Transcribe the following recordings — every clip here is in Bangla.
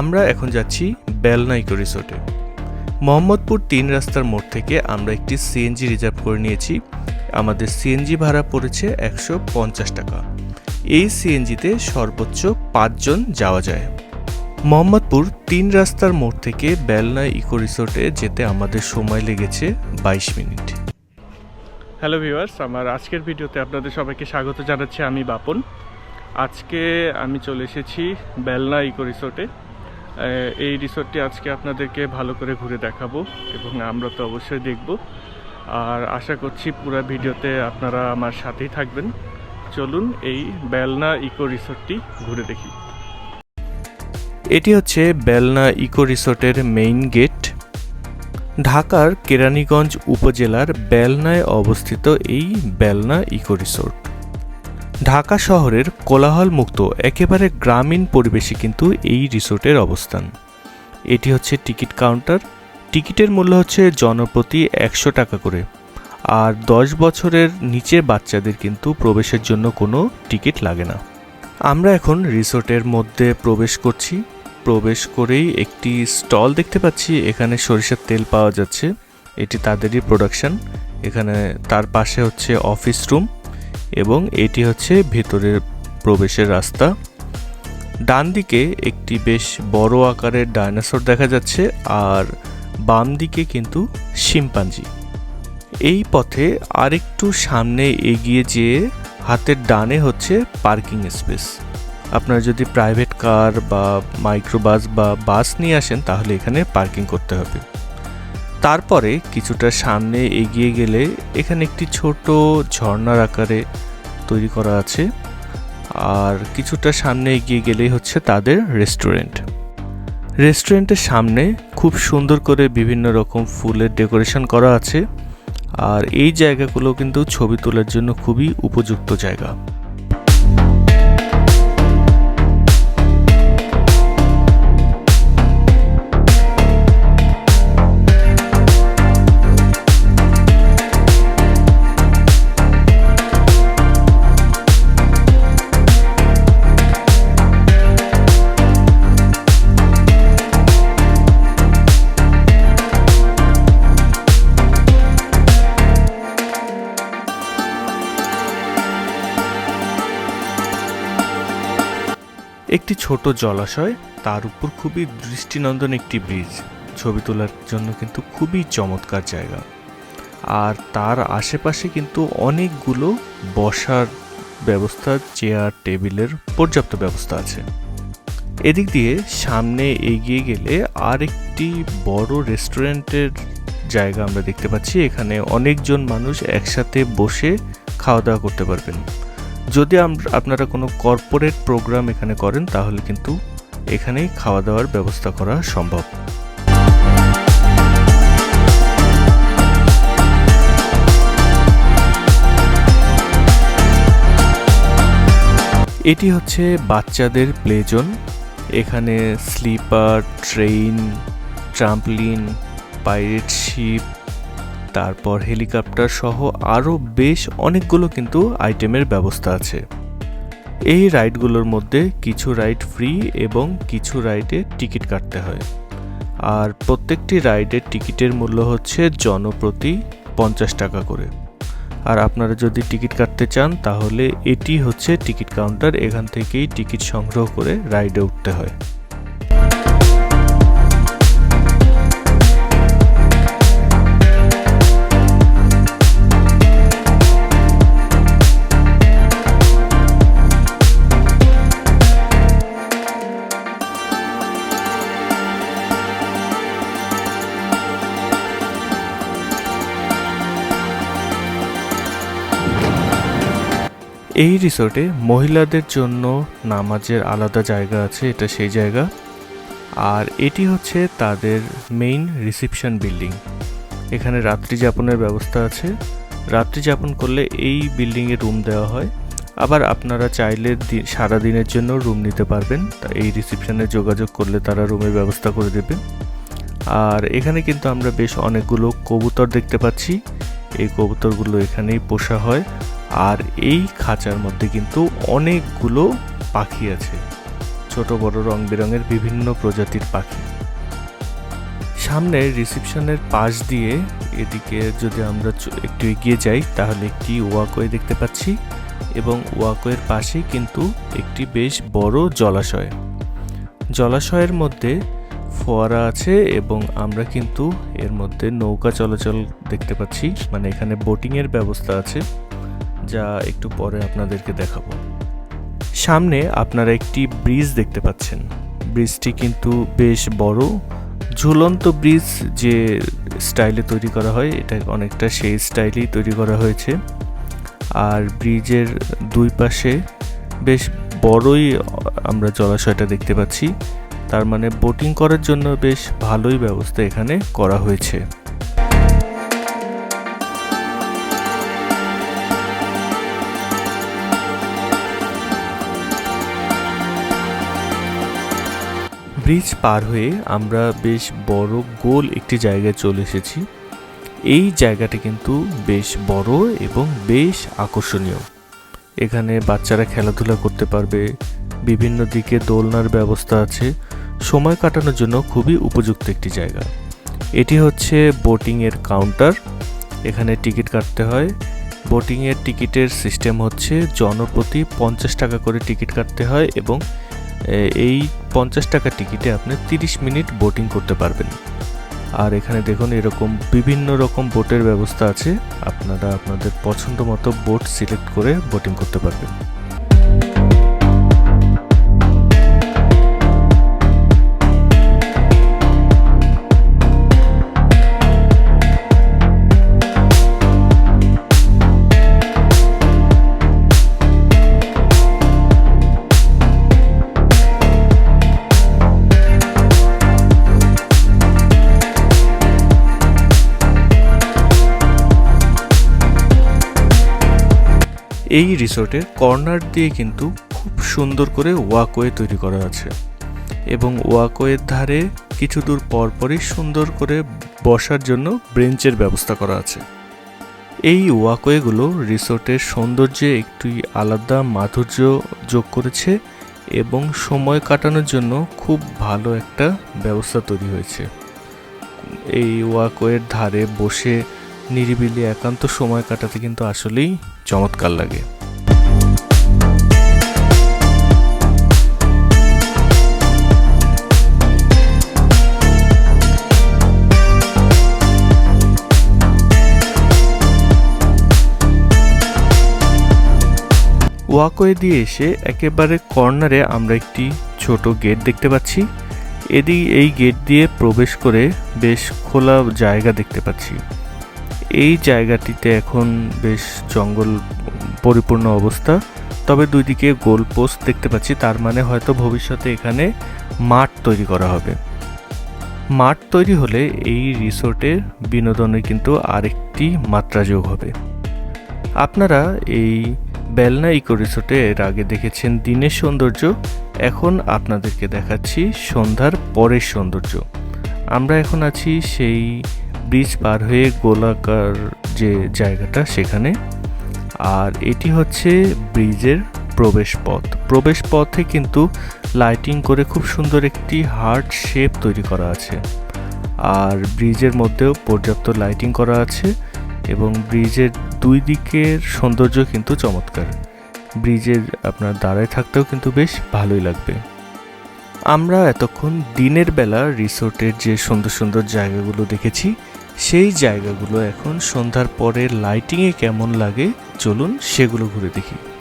আমরা এখন যাচ্ছি বেলনা ইকো রিসোর্টে। মোহাম্মদপুর তিন রাস্তার মোড় থেকে আমরা একটি সিএনজি রিজার্ভ করে নিয়েছি। আমাদের সিএনজি ভাড়া পড়েছে একশো পঞ্চাশ টাকা। এই সিএনজিতে সর্বোচ্চ পাঁচজন যাওয়া যায়। মোহাম্মদপুর তিন রাস্তার মোড় থেকে বেলনা ইকো রিসোর্টে যেতে আমাদের সময় লেগেছে বাইশ মিনিট। হ্যালো ভিউয়ার্স আমার আজকের ভিডিওতে আপনাদের সবাইকে স্বাগত জানাচ্ছি। আমি বাপন। আজকে আমি চলে এসেছি বেলনা ইকো রিসোর্টে। এই রিসোর্টটি আজকে আপনাদেরকে ভালো করে ঘুরে দেখাবো এবং আমরা তো অবশ্যই দেখব। আর আশা করছি পুরো ভিডিওতে আপনারা আমার সাথেই থাকবেন। চলুন এই বেলনা ইকো রিসোর্টটি ঘুরে দেখি। এটি হচ্ছে বেলনা ইকো রিসোর্টের মেইন গেট। ঢাকার কেরানীগঞ্জ উপজেলার বেলনায় অবস্থিত এই বেলনা ইকো রিসোর্ট। ঢাকা শহরের কোলাহল মুক্ত একেবারে গ্রামীণ পরিবেশে কিন্তু এই রিসোর্টের অবস্থান। এটি হচ্ছে টিকিট কাউন্টার। টিকিটের মূল্য হচ্ছে জনপ্রতি একশো টাকা করে। আর দশ বছরের নিচের বাচ্চাদের কিন্তু প্রবেশের জন্য কোনো টিকিট লাগে না। আমরা এখন রিসোর্টের মধ্যে প্রবেশ করছি। প্রবেশ করেই একটি স্টল দেখতে পাচ্ছি। এখানে সরিষার তেল পাওয়া যাচ্ছে। এটি তাদেরই প্রোডাকশন। এখানে তার পাশে হচ্ছে অফিস রুম। এবং এটি হচ্ছে ভেতরের প্রবেশের রাস্তা। ডান দিকে একটি বেশ বড় আকারের ডাইনোসর দেখা যাচ্ছে আর বাম দিকে কিন্তু শিম্পাঞ্জি। এই পথে আরেকটু সামনে এগিয়ে যেয়ে হাতের ডানে হচ্ছে পার্কিং স্পেস। আপনারা যদি প্রাইভেট কার বা মাইক্রোবাস বা বাস নিয়ে আসেন তাহলে এখানে পার্কিং করতে হবে। তারপরে কিছুটা সামনে এগিয়ে গেলে এখানে একটি ছোট ঝর্ণার আকারে তৈরি করা আছে। আর কিছুটা সামনে এগিয়ে গেলেই হচ্ছে তাদের রেস্টুরেন্ট। রেস্টুরেন্টের সামনে খুব সুন্দর করে বিভিন্ন রকম ফুলের ডেকোরেশন করা আছে। আর এই জায়গাগুলো কিন্তু ছবি তোলার জন্য খুবই উপযুক্ত জায়গা। একটি ছোট জলাশয়, তার উপর খুবই দৃষ্টিনন্দন একটি ব্রিজ। ছবি তোলার জন্য কিন্তু খুবই চমৎকার জায়গা। আর তার আশেপাশে কিন্তু অনেকগুলো বসার ব্যবস্থা, চেয়ার, টেবিলের পর্যাপ্ত ব্যবস্থা আছে। এদিক দিয়ে সামনে এগিয়ে গেলে আর একটি বড় রেস্টুরেন্টের জায়গা আমরা দেখতে পাচ্ছি। এখানে অনেকজন মানুষ একসাথে বসে খাওয়া দাওয়া করতে পারবেন। যদি আপনারা কোনো কর্পোরেট প্রোগ্রাম এখানে করেন, তাহলে কিন্তু এখানেই খাওয়া দাওয়ার ব্যবস্থা করা সম্ভব। এটি হচ্ছে বাচ্চাদের প্লে জোন এখানে slipper train trampoline pirate ship তারপর হেলিকপ্টার সহ আরও বেশ অনেকগুলো কিন্তু আইটেমের ব্যবস্থা আছে। এই রাইডগুলোর মধ্যে কিছু রাইড ফ্রি এবং কিছু রাইডে টিকিট কাটতে হয়। আর প্রত্যেকটি রাইডের টিকিটের মূল্য হচ্ছে জনপ্রতি পঞ্চাশ টাকা করে। আর আপনারা যদি টিকিট কাটতে চান, তাহলে এটি হচ্ছে টিকিট কাউন্টার। এখান থেকেই টিকিট সংগ্রহ করে রাইডে উঠতে হয়। এই রিসোর্টে মহিলাদের জন্য নামাজের আলাদা জায়গা আছে, এটা সেই জায়গা। আর এটি হচ্ছে তাদের মেইন রিসেপশন বিল্ডিং এখানে রাত্রি যাপনের ব্যবস্থা আছে। রাত্রি যাপন করলে এই বিল্ডিংয়ে রুম দেওয়া হয়। আবার আপনারা চাইলে দি- সারাদিনের জন্য রুম নিতে পারবেন। তা এই রিসেপশনে যোগাযোগ করলে তারা রুমের ব্যবস্থা করে দেবে। আর এখানে কিন্তু আমরা বেশ অনেকগুলো কবুতর দেখতে পাচ্ছি। এই কবুতরগুলো এখানেই পোষা হয়। আর এই খাঁচার মধ্যে কিন্তু অনেকগুলো পাখি আছে। ছোট, বড় রং বেরঙের বিভিন্ন প্রজাতির পাখি। সামনে রিসেপশনের পাশ দিয়ে এদিকে যদি আমরা একটু এগিয়ে যাই, তাহলে একটি ওয়াকওয়ে দেখতে পাচ্ছি এবং ওয়াকওয়ের পাশেই কিন্তু একটি বেশ বড় জলাশয়। জলাশয়ের মধ্যে ফোয়ারা আছে এবং আমরা কিন্তু এর মধ্যে নৌকা চলাচল দেখতে পাচ্ছি মানে এখানে বোটিংয়ের ব্যবস্থা আছে। যা একটু পরে আপনাদেরকে দেখাবো। সামনে আপনারা একটি ব্রিজ দেখতে পাচ্ছেন। ব্রিজটি কিন্তু বেশ বড়। ঝুলন্ত ব্রিজ যে স্টাইলে তৈরি করা হয়, এটা অনেকটা সেই স্টাইলেই তৈরি করা হয়েছে। আর ব্রিজের দুই পাশে বেশ বড়ই আমরা জলাশয়টা দেখতে পাচ্ছি। তার মানে বোটিং করার জন্য বেশ ভালোই ব্যবস্থা এখানে করা হয়েছে। ব্রিজ পার হয়ে আমরা বেশ বড় গোল একটি জায়গায় চলে এসেছি। এই জায়গাটি কিন্তু বেশ বড় এবং বেশ আকর্ষণীয়। এখানে বাচ্চারা খেলাধুলা করতে পারবে, বিভিন্ন দিকে দোলনার ব্যবস্থা আছে, সময় কাটানোর জন্য খুবই উপযুক্ত একটি জায়গা। এটি হচ্ছে বোটিংয়ের কাউন্টার, এখানে টিকিট কাটতে হয়। বোটিংয়ের টিকিটের সিস্টেম হচ্ছে জনপ্রতি পঞ্চাশ টাকা করে টিকিট কাটতে হয় এবং এই পঞ্চাশ টাকা টিকিটে আপনি তিরিশ মিনিট বোটিং করতে পারবেন। আর এখানে দেখুন, এরকম বিভিন্ন রকম বোটের ব্যবস্থা আছে। আপনারা আপনাদের পছন্দ মতো বোট সিলেক্ট করে বোটিং করতে পারবেন। এই রিসোর্টের কর্নার দিয়ে কিন্তু খুব সুন্দর করে ওয়াকওয়ে তৈরি করা আছে। এবং ওয়াকওয়ের ধারে কিছু দূর পরপরই সুন্দর করে বসার জন্য ব্রেঞ্চের ব্যবস্থা করা আছে। এই ওয়াকওয়েগুলো রিসোর্টের সৌন্দর্যে একটু আলাদা মাধুর্য যোগ করেছে এবং সময় কাটানোর জন্য খুব ভালো একটা ব্যবস্থা তৈরি হয়েছে। এই ওয়াকওয়ের ধারে বসে নিরিবিলি একান্ত সময় কাটাতে কিন্তু আসলেই চমৎকার লাগে। ওয়াকওয়ে দিয়ে এসে একেবারে কর্নারে আমরা একটি ছোট গেট দেখতে পাচ্ছি। এদি এই গেট দিয়ে প্রবেশ করে বেশ খোলা জায়গা দেখতে পাচ্ছি। এই জায়গাটিতে এখন বেশ জঙ্গল পরিপূর্ণ অবস্থা। তবে দুই দিকে গোল পোস্ট দেখতে পাচ্ছি, তার মানে হয়তো ভবিষ্যতে এখানে মাঠ তৈরি করা হবে। মাঠ তৈরি হলে এই রিসোর্টের বিনোদনে কিন্তু আরেকটি মাত্রা যোগ হবে। আপনারা এই বেলনা ইকো রিসোর্টে এর আগে দেখেছেন দিনের সৌন্দর্য। এখন আপনাদেরকে দেখাচ্ছি সন্ধ্যার পরের সৌন্দর্য। আমরা এখন আছি সেই ব্রিজ পার হয়ে গোলাকার যে জায়গাটা সেখানে। আর এটি হচ্ছে ব্রিজের প্রবেশ পথ প্রবেশ পথে কিন্তু লাইটিং করে খুব সুন্দর একটি হার্ট শেপ তৈরি করা আছে। আর ব্রিজের মধ্যেও পর্যাপ্ত লাইটিং করা আছে এবং ব্রিজের দুই দিকের সৌন্দর্য কিন্তু চমৎকার। ব্রিজের আপনার দাঁড়ায় থাকতেও কিন্তু বেশ ভালোই লাগবে। আমরা এতক্ষণ দিনের বেলা রিসোর্টের যে সুন্দর সুন্দর জায়গাগুলো দেখেছি সেই জায়গাগুলো এখন সন্ধ্যার পরে লাইটিংয়ে কেমন লাগে? চলুন সেগুলো ঘুরে দেখি।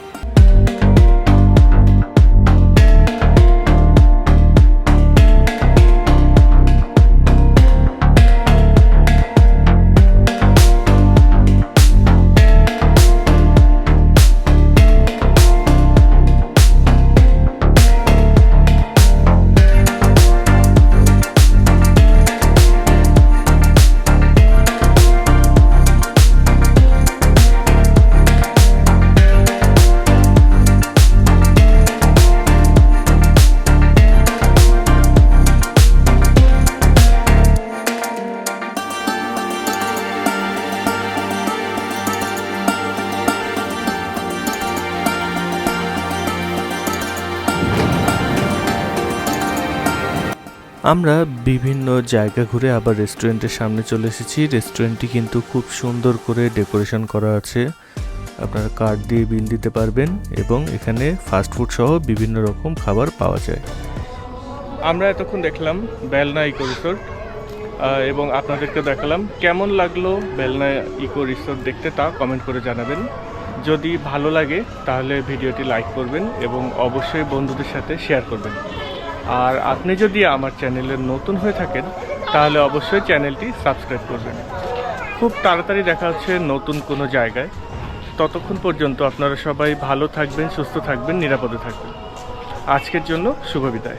আমরা বিভিন্ন জায়গা ঘুরে আবার রেস্টুরেন্টের সামনে চলে এসেছি। রেস্টুরেন্টটি কিন্তু খুব সুন্দর করে ডেকোরেশন করা আছে। আপনারা কার্ড দিয়ে বিল দিতে পারবেন এবং এখানে ফাস্ট ফুড সহ বিভিন্ন রকম খাবার পাওয়া যায়। আমরা এতক্ষণ দেখলাম বেলনা ইকো রিসোর্ট এবং আপনাদেরকে দেখালাম কেমন লাগল বেলনা ইকো রিসোর্ট দেখতে তা কমেন্ট করে জানাবেন। যদি ভালো লাগে তাহলে ভিডিওটি লাইক করবেন এবং অবশ্যই বন্ধুদের সাথে শেয়ার করবেন। আর আপনি যদি আমার চ্যানেলে নতুন হয়ে থাকেন, তাহলে অবশ্যই চ্যানেলটি সাবস্ক্রাইব করবেন। খুব তাড়াতাড়ি দেখা হচ্ছে নতুন কোনো জায়গায়। ততক্ষণ পর্যন্ত আপনারা সবাই ভালো থাকবেন, সুস্থ থাকবেন, নিরাপদে থাকবেন। আজকের জন্য শুভ বিদায়।